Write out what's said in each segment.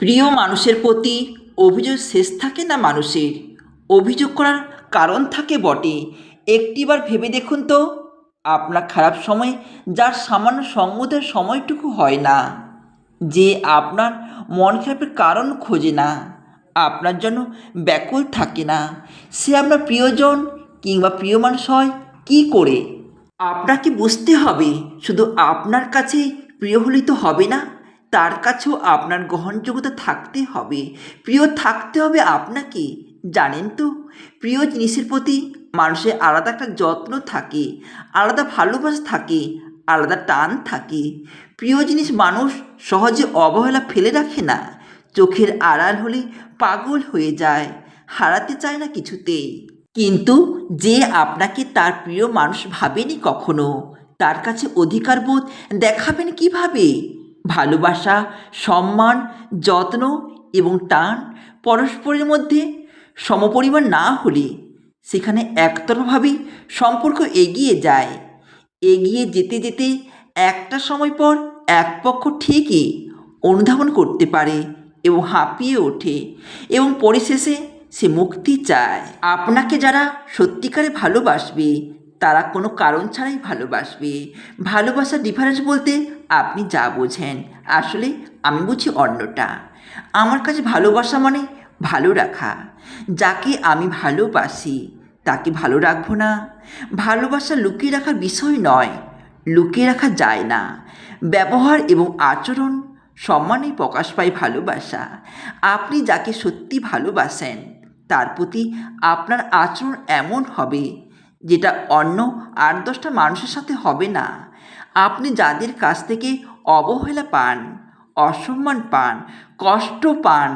প্রিয় মানুষের প্রতি অভিযোগ শেষ থাকে না মানুষের? অভিযোগ করার কারণ থাকে বটে। একটিবার ভেবে দেখুন তো, আপনার খারাপ সময় যার সামান্য সঙ্গতের সময়টুকু হয় না। যে আপনার মন খারাপের কারণ খোঁজে না। আপনার জন্য ব্যাকুল থাকে না। সে আপনার প্রিয়জন কিংবা প্রিয় মানুষ হয় কী করে? আপনাকে বুঝতে হবে, শুধু আপনার কাছে প্রিয় হলেই তো হবে না। তার কাছেও আপনার গ্রহণযোগ্যতা থাকতে হবে। প্রিয় থাকতে হবে আপনাকে। জানেন তো, প্রিয় জিনিসের প্রতি মানুষের আলাদা একটা যত্ন থাকে, আলাদা ভালোবাসা থাকে, আলাদা টান থাকে। প্রিয় জিনিস মানুষ সহজে অবহেলা ফেলে রাখে না। চোখের আড়াল হলে পাগল হয়ে যায়, হারাতে চায় না কিছুতেই। কিন্তু যে আপনাকে তার প্রিয় মানুষ ভাবেনি কখনো, তার কাছে অধিকার বোধ দেখাবেন কীভাবে? ভালোবাসা, সম্মান, যত্ন এবং টান পরস্পরের মধ্যে সমপরিমাণ না হলে সেখানে একতরফাভাবেই সম্পর্ক এগিয়ে যায়। এগিয়ে যেতে যেতে একটা সময় পর এক পক্ষ ঠিকই অনুধাবন করতে পারে এবং হাঁপিয়ে ওঠে এবং পরিশেষে সে মুক্তি চায়। আপনাকে যারা সত্যিকারে ভালোবাসবে তারা কোনো কারণ ছাড়াই ভালোবাসবে। ভালোবাসার ডিফারেন্স বলতে আপনি যা বোঝেন, আসলে আমি বুঝি অন্যটা। আমার কাছে ভালোবাসা মানে ভালো রাখা। যাকে আমি ভালোবাসি, তাকে ভালো রাখব না। ভালোবাসা লুকিয়ে রাখার বিষয় নয়, লুকিয়ে রাখা যায় না। ব্যবহার এবং আচরণ সম্মানেই প্রকাশ পায় ভালোবাসা। আপনি যাকে সত্যি ভালোবাসেন, তার প্রতি আপনার আচরণ এমন হবে যেটা অন্য আট দশটা মানুষের সাথে হবে না। আপনি যাদের কাছ থেকে অবহেলা পান, অসম্মান পান, কষ্ট পান,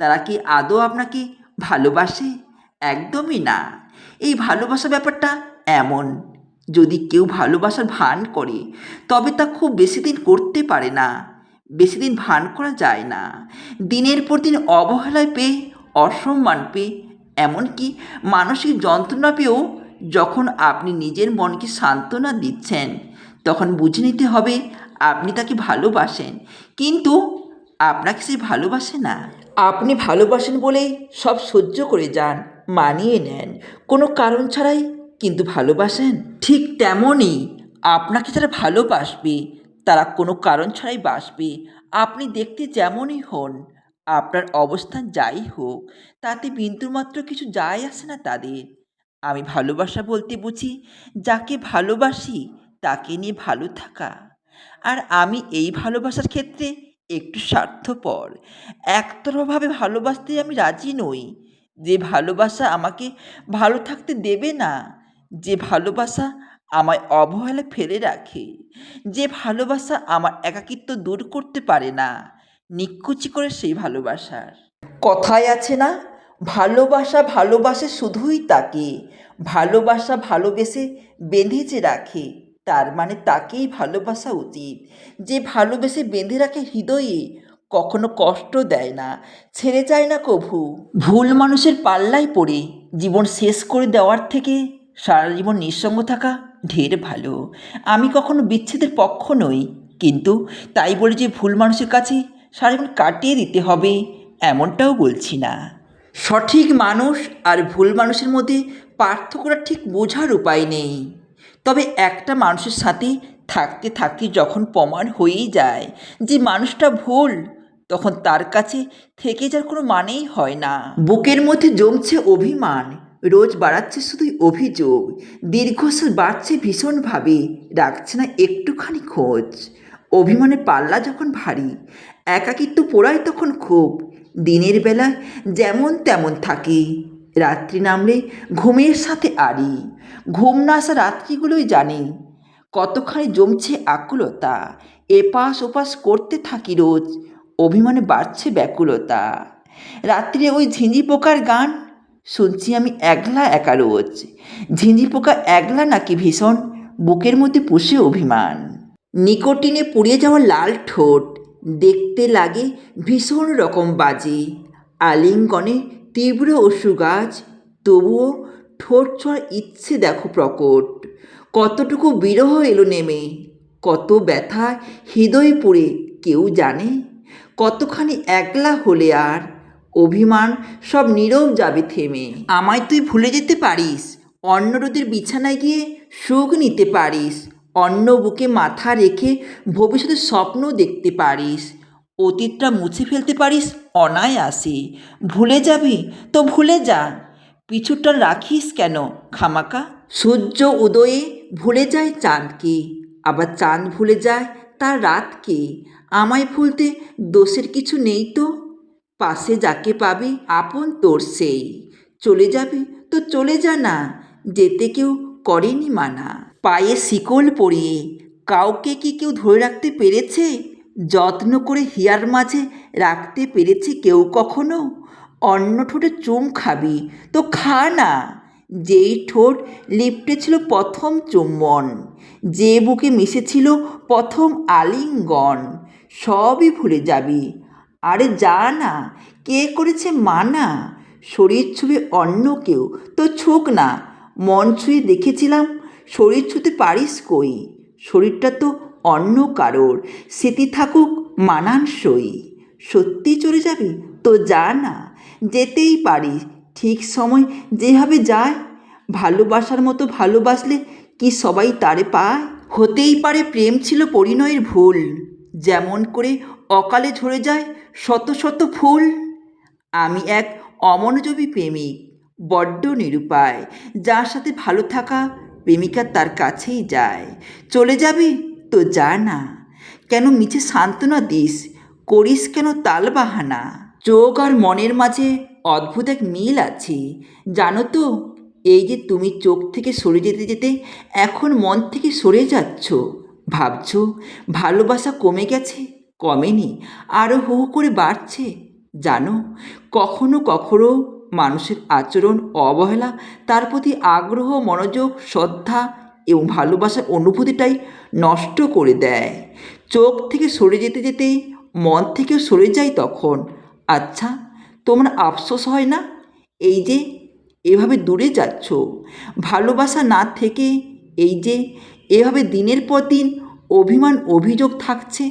তারা কি আদৌ আপনাকে ভালোবাসে? একদমই না। এই ভালোবাসা ব্যাপারটা এমন, যদি কেউ ভালোবাসার ভান করে, তবে তা খুব বেশি দিন করতে পারে না, বেশি দিন ভান করা যায় না। দিনের পর দিন অবহেলায় পেয়ে, অসম্মান পেয়ে, এমনকি মানসিক যন্ত্রণা পেয়েও যখন আপনি নিজের মনকে সান্ত্বনা দিচ্ছেন, তখন বুঝে নিতে হবে আপনি তাকে ভালোবাসেন। কিন্তু আপনাকে সে ভালোবাসে না। আপনি ভালোবাসেন বলেই সব সহ্য করে যান, মানিয়ে নেন। কোনো কারণ ছাড়াই কিন্তু ভালোবাসেন। ঠিক তেমনই আপনাকে যারা ভালোবাসবে, তারা কোনো কারণ ছাড়াই বাসবে। আপনি দেখতে যেমনই হন, আপনার অবস্থান যাই হোক, তাতে বিন্দুমাত্র কিছু যায় আসে না তাদের। আমি ভালোবাসা বলতে বুঝি, যাকে ভালোবাসি তাকে নিয়ে ভালো থাকা। আর আমি এই ভালোবাসার ক্ষেত্রে একটু স্বার্থপর। একতরফাভাবে ভালোবাসতে আমি রাজি নই। যে ভালোবাসা আমাকে ভালো থাকতে দেবে না, যে ভালোবাসা আমায় অবহেলা ফেলে রাখে, যে ভালোবাসা আমার একাকিত্ব দূর করতে পারে না, নিকুচি করে সেই ভালোবাসার। কথায় আছে না ভালোবাসা ভালোবাসে শুধুই তাকে, ভালোবাসা ভালোবেসে বেঁধেছে রাখে, তার মানে তাকেই ভালোবাসা উচিত যে ভালোবেসে বেঁধে রাখে হৃদয়ে কখনো কষ্ট দেয় না, ছেড়ে যায় না কভু। ভুল মানুষের পাল্লায় পড়ে, জীবন শেষ করে দেওয়ার থেকে সারা জীবন নিঃসঙ্গ থাকা ঢের ভালো। আমি কখনো বিচ্ছেদের পক্ষ নই, কিন্তু তাই বলে যে ভুল মানুষের কাছে সারা জীবন কাটিয়ে দিতে হবে, এমনটাও বলছি না। সঠিক মানুষ আর ভুল মানুষের মধ্যে পার্থক্যটা ঠিক বোঝার উপায় নেই। তবে একটা মানুষের সাথে থাকতে থাকতে যখন প্রমাণ হয়েই যায় যে মানুষটা ভুল, তখন তার কাছে থেকে যার কোনো মানেই হয় না। বুকের মধ্যে জমছে অভিমান, রোজ বাড়াচ্ছে শুধুই অভিযোগ, দীর্ঘশ্বাস বাড়ছে ভীষণভাবে, রাখছে না একটুখানি খোঁজ। অভিমানের পাল্লা যখন ভারী, একাকিত্ব পোড়ায় তখন খুব দিনের বেলায় যেমন তেমন থাকে। রাত্রি নামলে ঘুমের সাথে আড়ি। ঘুম না আসা রাত্রিগুলোই জানে। কতখানি জমছে আকুলতা। এপাশ ওপাশ করতে থাকি রোজ। অভিমানে বাড়ছে ব্যাকুলতা। রাত্রে ওই ঝিঁঝি পোকার গান শুনছি আমি একলা একা রোজ। ঝিঁঝি পোকা একলা নাকি ভীষণ? বুকের মধ্যে পুষে অভিমান। নিকোটিনে পুড়িয়ে যাওয়া লাল ঠোঁট। দেখতে লাগে ভীষণ রকম বাজে। আলিঙ্গনে তীব্র অশ্রুগাছ তবুও ঠোঁট ছোঁয়ার ইচ্ছে দেখো প্রকট। কতটুকু বিরহ এলো নেমে, কত ব্যথা হৃদয় পড়ে কেউ জানে? কতখানি একলা হলে আর অভিমান সব নীরব যাবে থেমে। আমায় তুই ভুলে যেতে পারিস অন্য রোদের বিছানায় গিয়ে সুখ নিতে পারিস অন্য বুকে মাথা রেখে ভবিষ্যতের স্বপ্ন দেখতে পারিস। অতীতটা মুছে ফেলতে পারিস অনায়াসে। ভুলে যাবি তো ভুলে যা। পিছুটা রাখিস কেন খামাকা? সূর্য উদয়ে ভুলে যায় চাঁদকে, আবার চাঁদ ভুলে যায় তার রাতকে। আমায় ভুলতে দোষের কিছু নেই তো? পাশে যাকে পাবি আপন তোর সেই। চলে যাবি তো চলে যা না, যেতে কেউ করেনি মানা। পায়ে শিকল পরিয়ে। কাউকে কি কেউ ধরে রাখতে পেরেছে? যত্ন করে হিয়ার মাঝে রাখতে পেরেছে কেউ কখনো? অন্য ঠোঁটে চুম খাবি, তো খা না। যেই ঠোঁট লিপটে ছিল প্রথম চুম্বন, যে বুকে মিশেছিল প্রথম আলিঙ্গন, সবই ভুলে যাবি। আরে যা না, কে করেছে মানা? শরীর ছুঁয়ে অন্য কেউ, তো ছুক না। মন ছুঁয়ে দেখেছিলাম শরীর ছুঁতে পারিস কই? শরীরটা তো অন্য কারোর, স্মৃতি থাকুক মানানসই। সত্যি চলে যাবি তো যা না, যেতেই পারিস, ঠিক সময় যেভাবে যায়। ভালোবাসার মতো ভালোবাসলে কি সবাই তারে পায়? হতেই পারে প্রেম ছিল পরিণয়ের ভুল, যেমন করে অকালে ঝরে যায় শত শত ফুল। আমি এক অমনোযোগী প্রেমিক, বড্ড নিরুপায়, যার সাথে ভালো থাকা প্রেমিকা তার কাছেই যায়। চলে যাবি? তো যা না। কেন মিছে সান্ত্বনা দিস? করিস কেন তাল বাহানা? চোখ আর মনের মাঝে অদ্ভুত এক মিল আছে। জানো তো, এই যে তুমি চোখ থেকে সরে যেতে যেতে এখন মন থেকে সরে যাচ্ছ। ভাবছ, ভালোবাসা কমে গেছে? কমেনি। আরও হু করে বাড়ছে। জানো, কখনো কখনো মানুষের আচরণ অবহেলা, তার প্রতি আগ্রহ, মনোযোগ, শ্রদ্ধা এবং ভালোবাসার অনুভূতিটাই নষ্ট করে দেয়। চোখ থেকে সরে যেতে যেতে, মন থেকেও সরে যায় তখন। আচ্ছা তোমার আফসোস হয় না? এই যে, এভাবে দূরে যাচ্ছ। ভালোবাসা না থেকে এই যে, এভাবে দিনের পর দিন অভিমান, অভিযোগ থাকছে।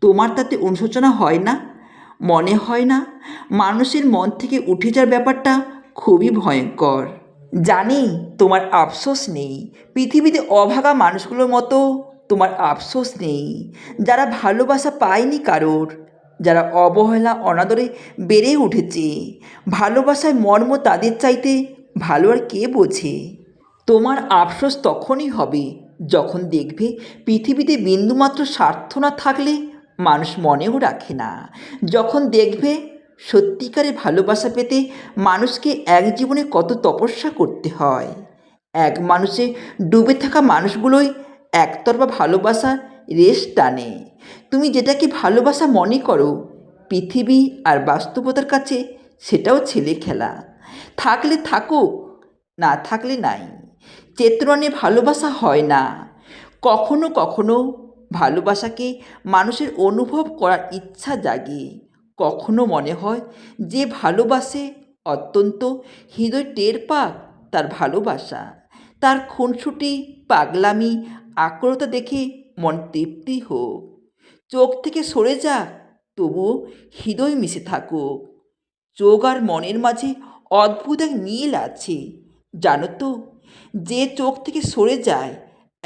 তোমার তাতে অনুশোচনা হয় না? মনে হয় না? মানুষের মন থেকে উঠে যাওয়ার ব্যাপারটা খুবই ভয়ঙ্কর। জানি তোমার আফসোস নেই। পৃথিবীতে অভাগা মানুষগুলোর মতো তোমার আফসোস নেই। যারা ভালোবাসা পায়নি কারোর, যারা অবহেলা অনাদরে বেড়ে উঠেছে। ভালোবাসায় মর্ম তাদের চাইতে ভালো আর কে বোঝে? তোমার আফসোস তখনই হবে যখন দেখবে পৃথিবীতে বিন্দুমাত্র স্বার্থ না থাকলে মানুষ মনেও রাখে না। যখন দেখবে সত্যিকারে ভালোবাসা পেতে মানুষকে এক জীবনে কত তপস্যা করতে হয়। এক মানুষে ডুবে থাকা মানুষগুলোই একতরফা ভালোবাসা রেশ টানে। তুমি যেটাকে ভালোবাসা মনে করো, পৃথিবী আর বাস্তবতার কাছে সেটাও ছেলে খেলা। থাকলে থাকুক না থাকলে নাই। চেতনে ভালোবাসা হয় না। কখনো কখনো ভালোবাসাকে মানুষের অনুভব করার ইচ্ছা জাগে কখনো মনে হয় যে ভালোবাসে অত্যন্ত হৃদয় টের পাক তার ভালোবাসা? তার খুনসুটি, পাগলামি, আকুলতা দেখে মন তৃপ্তি হোক। চোখ থেকে সরে যাক, তবুও হৃদয় মিশে থাকুক। চোখ আর মনের মাঝে অদ্ভুত এক মিল আছে। জানো তো, যে চোখ থেকে সরে যায়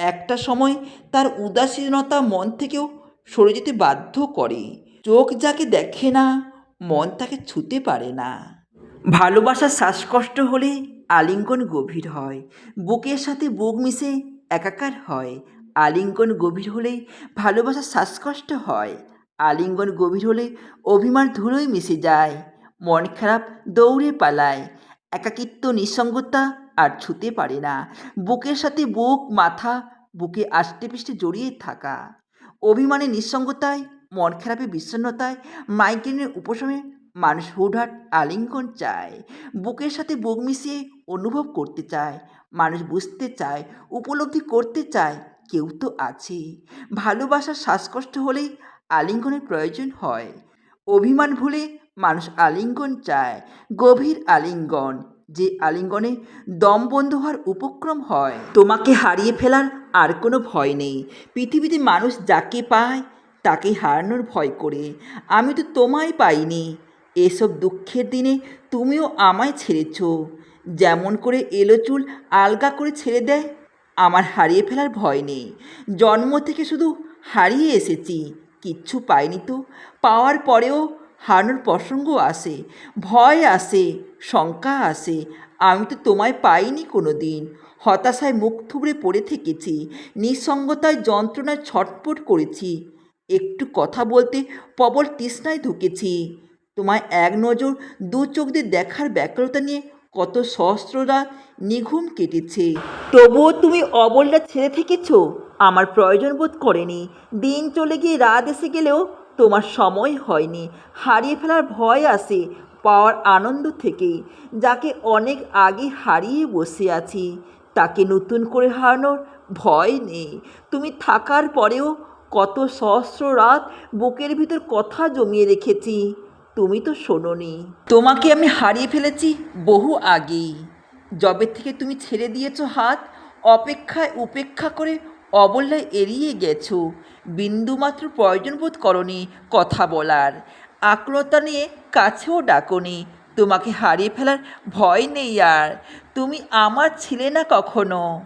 একটা সময় তার উদাসীনতা মন থেকেও সরে যেতে বাধ্য করে। চোখ যাকে দেখে না, মন তাকে ছুতে পারে না। ভালোবাসার শ্বাসকষ্ট হলে আলিঙ্গন গভীর হয়। বুকের সাথে বুক মিশে একাকার হয়। আলিঙ্গন গভীর হলেই ভালোবাসার শ্বাসকষ্ট হয়। আলিঙ্গন গভীর হলে অভিমান ধুলোয় মিশে যায়। মন খারাপ দৌড়ে পালায়। একাকিত্ব, নিঃসঙ্গতা আর ছুতে পারে না। বুকের সাথে বুক, মাথা, বুকে আষ্টে পিষ্টে জড়িয়ে থাকা। অভিমানে নিঃসঙ্গতায়, মন খারাপে বিষণ্ণতায়, মাইগ্রেনের উপশমে মানুষ হুটহাট আলিঙ্গন চায়। বুকের সাথে বুক মিশিয়ে অনুভব করতে চায়, মানুষ বুঝতে চায়, উপলব্ধি করতে চায়, কেউ তো আছে। ভালোবাসার শ্বাসকষ্ট হলেই আলিঙ্গনের প্রয়োজন হয়। অভিমান ভুলে মানুষ আলিঙ্গন চায়, গভীর আলিঙ্গন। যে আলিঙ্গনে দম বন্ধ হওয়ার উপক্রম হয়, তোমাকে হারিয়ে ফেলার আর কোনো ভয় নেই। পৃথিবীতে মানুষ যাকে পায়, তাকে হারানোর ভয় করে। আমি তো তোমায় পাইনি। এসব দুঃখের দিনে তুমিও আমায় ছেড়েছ। যেমন করে এলো চুল আলগা করে ছেড়ে দেয়, আমার হারিয়ে ফেলার ভয় নেই। জন্ম থেকে শুধু হারিয়ে এসেছি, কিচ্ছু পাইনি তো। পাওয়ার পরেও হারানোর প্রসঙ্গ আসে, ভয় আসে। শঙ্কা আসে আমি তো তোমায় পাইনি কোনো দিন হতাশায় মুখ থুবড়ে পড়ে থেকেছি। নিঃসঙ্গতায় যন্ত্রণায় ছটপট করেছি। একটু কথা বলতে প্রবল তৃষ্ণায় ঢুকেছি। তোমায় এক নজর দু চোখ দিয়ে দেখার ব্যাকুলতা নিয়ে কত সহস্ররা নিঘুম কেটেছে। তবুও তুমি অবলটা ছেড়ে থেকেছ। আমার প্রয়োজন বোধ করেনি। দিন চলে গিয়ে রাত এসে গেলেও তোমার সময় হয়নি। হারিয়ে ফেলার ভয় আসে পাওয়ার আনন্দ থেকেই যাকে অনেক আগে হারিয়ে বসে আছি। তাকে নতুন করে হারানোর ভয় নেই। তুমি থাকার পরেও কত সহস্র রাত বুকের ভিতর কথা জমিয়ে রেখেছি। তুমি তো শোনোনি। তোমাকে আমি হারিয়ে ফেলেছি বহু আগেই। যবে থেকে তুমি ছেড়ে দিয়েছ হাত, অপেক্ষায় উপেক্ষা করে অবল্লায় এড়িয়ে গেছো। বিন্দুমাত্র প্রয়োজন বোধ করনি কথা বলার। আকুলতা নিয়ে কাছেও ডাকনি। তোমাকে হারিয়ে ফেলার ভয় নেই আর। তুমি আমার ছিলে না কখনো।